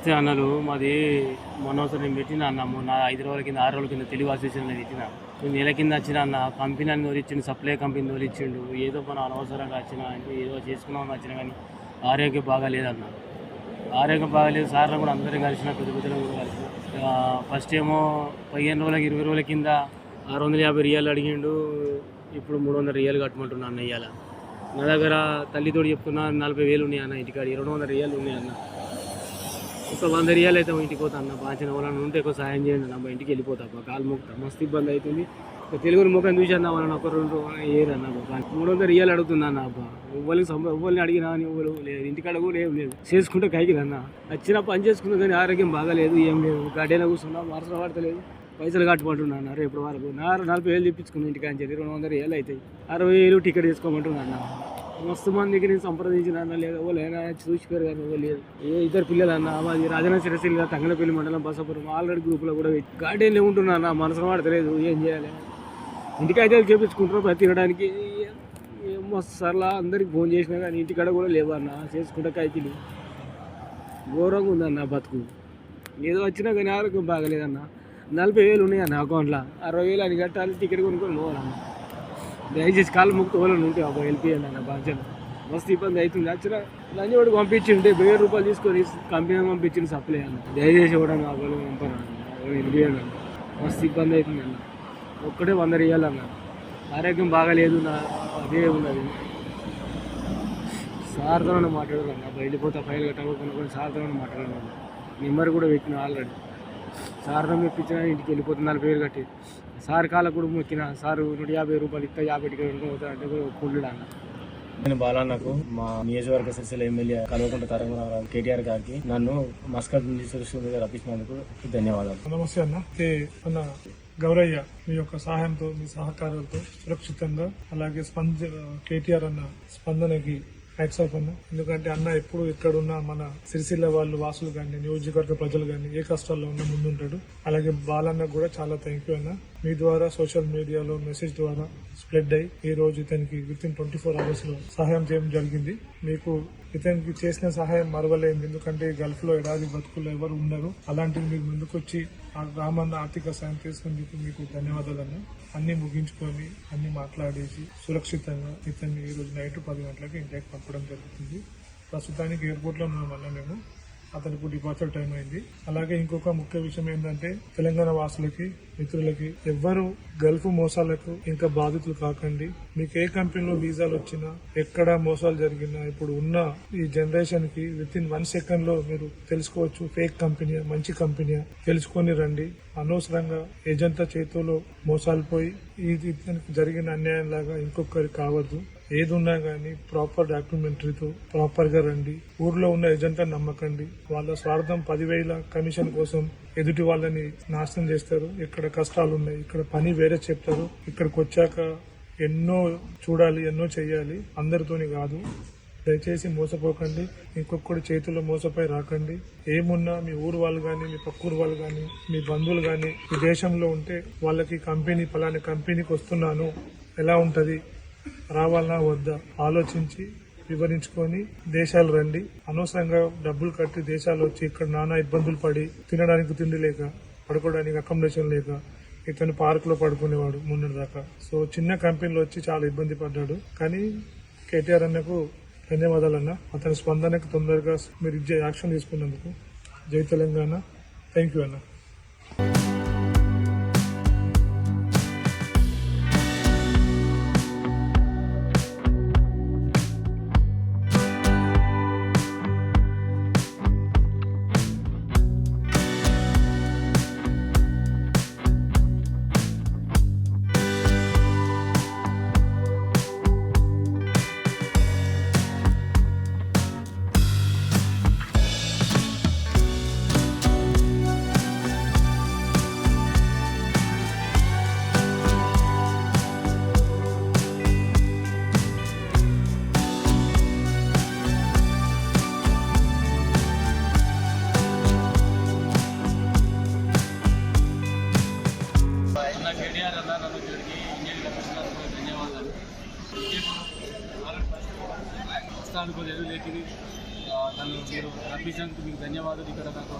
నమస్తే అన్నలు. మాది మొన్నోసారి నేను పెట్టిన అన్న మొన్న ఐదు రోజుల కింద ఆరు రోజుల కింద తెలుగు అసోసియేషన్ పెట్టిన నేను నెల కింద వచ్చిన అన్న కంపెనీ అని ఇచ్చిండు సప్లై కంపెనీ తోలిచ్చిండు ఏదో మనం అనవసరంగా వచ్చిన అంటే ఏదో చేసుకున్నామని వచ్చిన కానీ ఆరోగ్యం బాగాలేదన్న. ఆరోగ్యం బాగాలేదు సార్లు కూడా అందరం కలిసిన పెద్ద పెద్దలు కూడా కలిసిన. ఫస్ట్ ఏమో పదిహేను రోజులకి ఇరవై రోజుల కింద ఆరు వందల యాభై రియాలు అడిగిండు. ఇప్పుడు మూడు వందల రియాలు కట్టమంటున్నా అన్న ఇవాళ నా దగ్గర తల్లితోడు చెప్తున్నా నలభై వేలు ఉన్నాయి అన్న ఇంటికాడ రెండు వందల రియాలు ఉన్నాయి అన్న. ఒక వంద రియాలు అయితే ఇంటికి పోతా అన్న. బాచిన వాళ్ళని ఉంటే ఎక్కువ సాయం చేయండి అన్న. ఇంటికి వెళ్ళిపోతా అబ్బా. కాలు మొక్కుతా. మస్తు ఇబ్బంది అవుతుంది. తెలుగుని ముఖం చూసి అన్న. వాళ్ళని ఒక రెండు ఏరు అన్న మూడు వందల రియాలు అడుగుతున్నా అన్న అబ్బా. ఎవ్వరికి సంబ ఎవ్వరిని అడిగినా అని ఎవరు లేదు ఇంటికాడ కూడా ఏం లేదు. చేసుకుంటే కైకి అన్న వచ్చిన పని చేసుకున్నా కానీ ఆరోగ్యం బాగాలేదు ఏం లేదు. గడ్డైనా కూర్చున్నా మరసలు పడతలేదు. పైసలు కట్టుకుంటున్నాను రేపు వరకు నాలుగు నలభై వేలు తెప్పించుకున్నాను ఇంటికి అని చెప్పి రెండు వందల వేలు అవుతాయి. అరవై వేలు టికెట్ తీసుకోమంటున్నాను మస్తు మందికి నేను సంప్రదించిన అన్న లేదు ఓ లేనా చూసిపోయారు కానీ ఓ లేదు. ఏ ఇద్దరు పిల్లలు అన్న మాది రాజన్న సిరసిల్ల తంగనపల్లి మండలం బసపురం ఆల్రెడీ గ్రూప్లో కూడా గార్డెన్లో ఉంటున్నా మనసు మనసులో తెలియదు ఏం చేయాలి ఇంటికి అయితే చేపించుకుంటారు ప్రతి తినడానికి. ఏం మస్తు సర్లా అందరికి ఫోన్ చేసినా కానీ ఇంటికాడ కూడా లేవన్నా చేసుకుంటే కాయతీలు ఘోరంగా ఉందన్న బతుకు. ఏదో వచ్చినా కానీ ఆరోగ్యం బాగలేదన్న. నలభై వేలు ఉన్నాయి అన్న అకౌంట్లో అరవై వేలు అని కట్టాలి టికెట్ కొనుక్కొని పోవాలన్నా. దయచేసి కాళ్ళు ముక్కు తోలని ఉంటే అబ్బా వెళ్ళిపోయాను అన్న బాధ్యత. మస్తు ఇబ్బంది అవుతుంది. యాక్చువల్గా లంచ్ కూడా పంపించింటే వెయ్యి రూపాయలు తీసుకొని కంపెనీ పంపించింది సప్లై అన్న. దయచేసి కూడా నా వాళ్ళు పంపను అన్న. వెళ్ళిపోయాను అన్న. మస్తు ఇబ్బంది అవుతుంది అన్న. ఒక్కటే వంద రియాలన్న ఆరోగ్యం బాగాలేదు నా అదే ఉన్నది. సార్తో మాట్లాడారు అన్న. వెళ్ళిపోతా ఫైల్ కట్టకుండా కూడా సార్తో మాట్లాడాను నెంబర్ కూడా పెట్టిన ఆల్రెడీ. సార్తో మెప్పించిన ఇంటికి వెళ్ళిపోతుంది నలభై వేలు కట్టి. సార్ కాళ్ళకు కూడా మొక్కిన సారు నూట యాభై రూపాయలు ఇస్తా యాభై టికెట్ పోతా అంటే కూడా ఒప్పుకుంటాడు అన్న. నేను బాలన్నకు మా నియోజకవర్గ సిరిసిల్ల ఎమ్మెల్యే కల్వకుంట తరంగరావు కేటీఆర్ గారికి నన్ను మస్కట్ నుంచి రప్పించినందుకు ధన్యవాదాలు. నమస్తే అన్న. అయితే అన్న గౌరయ్య మీ యొక్క సహాయంతో మీ సహకారాలతో సురక్షితంగా అలాగే స్పంద కేటీఆర్ అన్న స్పందనకి హ్యాట్స్ ఆఫ్ అన్న ఎందుకంటే అన్న ఎప్పుడు ఇక్కడున్న మన సిరిసిల్ల వాళ్ళు వాసులు కానీ నియోజకవర్గ ప్రజలు కానీ ఏ కష్టాల్లో ఉన్నా ముందుంటాడు. అలాగే బాలన్న కూడా చాలా థ్యాంక్ యూ అన్న. మీ ద్వారా సోషల్ మీడియాలో మెసేజ్ ద్వారా స్ప్రెడ్ అయ్యి ఈ రోజు ఇతనికి విత్ ఇన్ ట్వంటీ ఫోర్ అవర్స్లో సహాయం చేయడం జరిగింది. మీకు ఇతనికి చేసిన సహాయం మరవలేదు ఎందుకంటే గల్ఫ్లో ఎడాది బతుకులు ఎవరు ఉండరు. అలాంటివి మీకు ముందుకొచ్చి ఆ గ్రామాన్ని ఆర్థిక సాయం చేసుకునేందుకు మీకు ధన్యవాదాలు అన్ని ముగించుకొని అన్ని మాట్లాడేసి సురక్షితంగా ఇతన్ని ఈ రోజు నైట్ పది గంటలకు ఇంటికి పంపడం జరుగుతుంది. ప్రస్తుతానికి ఎయిర్పోర్ట్లో మేము. అతనికి డిపార్చర్ టైం అయింది. అలాగే ఇంకొక ముఖ్య విషయం ఏంటంటే తెలంగాణ వాసులకి మిత్రులకి ఎవ్వరు గల్ఫ్ మోసాలకు ఇంకా బాధితులు కాకండి. మీకు ఏ కంపెనీలో వీసాలు వచ్చినా ఎక్కడ మోసాలు జరిగినా ఇప్పుడు ఉన్న ఈ జనరేషన్కి విత్ ఇన్ వన్ సెకండ్లో మీరు తెలుసుకోవచ్చు ఫేక్ కంపెనీ మంచి కంపెనీ తెలుసుకొని రండి. అనవసరంగా ఏజెంట్ల చేతిలో మోసాలు పోయి ఇది ఇతనికి జరిగిన అన్యాయం లాగా ఇంకొకరికి కావద్దు. ఏది ఉన్నా గానీ ప్రాపర్ డాక్యుమెంటరీతో ప్రాపర్గా రండి. ఊర్లో ఉన్న ఏజెంట్ నమ్మకండి. వాళ్ళ స్వార్థం పదివేల కమిషన్ కోసం ఎదుటి వాళ్ళని నాశనం చేస్తారు. ఇక్కడ కష్టాలు ఉన్నాయి. ఇక్కడ పని వేరే చెప్తారు. ఇక్కడికి వచ్చాక ఎన్నో చూడాలి ఎన్నో చెయ్యాలి. అందరితోని కాదు. దయచేసి మోసపోకండి. ఇంకొకటి చేతుల్లో మోసపోయి రాకండి. ఏమున్నా మీ ఊరు వాళ్ళు కానీ మీ పక్కూరు వాళ్ళు కానీ మీ బంధువులు కానీ ఈ దేశంలో ఉంటే వాళ్ళకి కంపెనీ ఫలాని కంపెనీకి వస్తున్నాను. ఎలా ఉంటుంది? రావాలా వద్దా ఆలోచించి వివరించుకొని దేశాలు రండి. అనవసరంగా డబ్బులు కట్టి దేశాలు వచ్చి ఇక్కడ నానా ఇబ్బందులు పడి తినడానికి తిండి లేక పడుకోవడానికి అకామిడేషన్ లేక ఇతను పార్క్లో పడుకునేవాడు మొన్నటి దాకా సో చిన్న కంపెనీలో వచ్చి చాలా ఇబ్బంది పడ్డాడు. కానీ కేటీఆర్ అన్నకు ధన్యవాదాలు అన్న. అతని స్పందనకు తొందరగా మీరు యాక్షన్ తీసుకున్నందుకు జై తెలంగాణ. థ్యాంక్ యూ అన్న. ధన్యవాదాలు ప్రస్తుతానికి కొద్దిగా నన్ను మీరు రప్పించినందుకు మీకు ధన్యవాదాలు. ఇక్కడ నాకు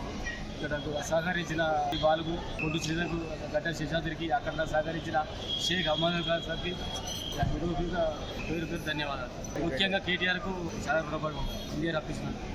ఇక్కడ సహకరించిన బాలుకు పొట్టు శ్రీధర్కు గడ్డ శశాద్రికి అక్కడ సహకరించిన షేక్ అహ్మద్ ఖాన్ సార్కి పేరు పేరు ధన్యవాదాలు. ముఖ్యంగా కేటీఆర్కు చాలా ప్రభావం ఇండియా రప్పించినందుకు.